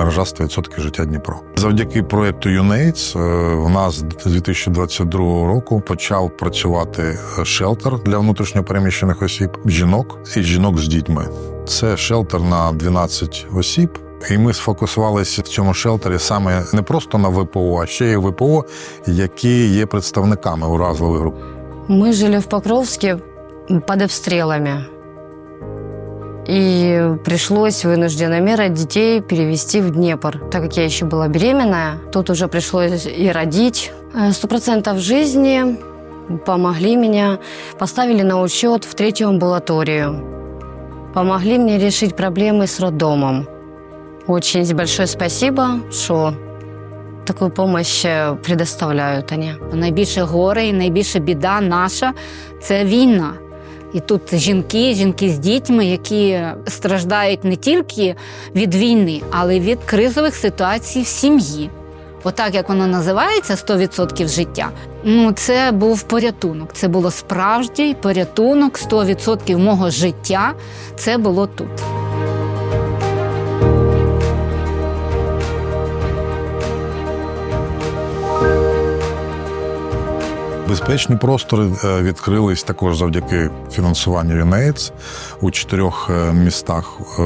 мережа 100% життя Дніпро. Завдяки проєкту UNAIDS е, в нас з 2022 року почав працювати е, шелтер для внутрішньопереміщених осіб, жінок і жінок з дітьми. Це шелтер на 12 осіб. І ми сфокусувалися в цьому шелтері саме не просто на ВПО, а ще й ВПО, які є представниками уразливих груп. Мы жили в Покровске под обстрелами. И пришлось вынужденной мерой детей перевести в Днепр. Так как я еще была беременная, тут уже пришлось и родить. Э, Сто процентов жизни помогли меня, поставили на учет в третью амбулаторию. Помогли мне решить проблемы с роддомом. Очень большое спасибо, что такую помощь э, предоставляют они. Найбільше горе і найбільша біда наша це війна. І тут жінки, жінки з дітьми, які страждають не тільки від війни, але й від кризових ситуацій в сім'ї. Отак, як воно називається 100% життя. Ну, це був порятунок. Це було справжній порятунок, 100% мого життя. Це було тут. Безпечні простори е, відкрились також завдяки фінансуванню UNAIDS у чотирьох е, містах е,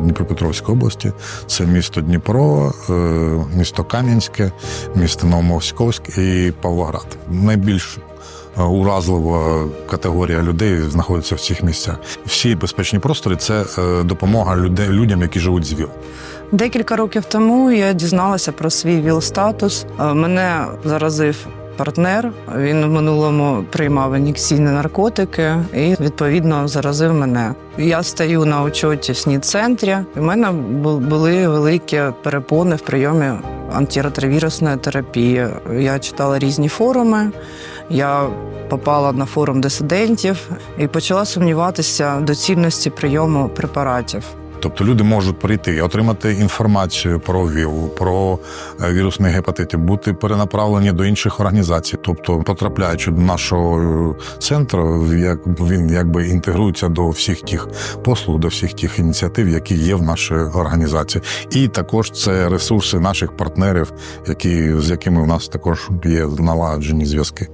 Дніпропетровської області. Це місто Дніпро, місто Кам'янське, місто Новомосковськ і Павлоград. Найбільш уразлива категорія людей знаходиться в цих місцях. Всі безпечні простори це допомога людей, людям, які живуть з ВІЛ. Декілька років тому я дізналася про свій ВІЛ-статус. Е, Мене заразив партнер. Він в минулому приймав ін'єкційні наркотики і відповідно заразив мене. Я стою на учоті в СНІД-центрі. в мене були великі перепони в прийомі антиретровірусної терапії. Я читала різні форуми. Я попала на форум дисидентів і почала сумніватися доцільності прийому препаратів. Тобто люди можуть прийти і отримати інформацію про ВІЛ, про е, вірусний гепатит, бути перенаправлені до інших організацій. Тобто, потрапляючи до нашого е, центру, як він якби інтегрується до всіх тих послуг, до всіх тих ініціатив, які є в нашій організації. І також це ресурси наших партнерів, які з якими в нас також є налагоджені зв'язки.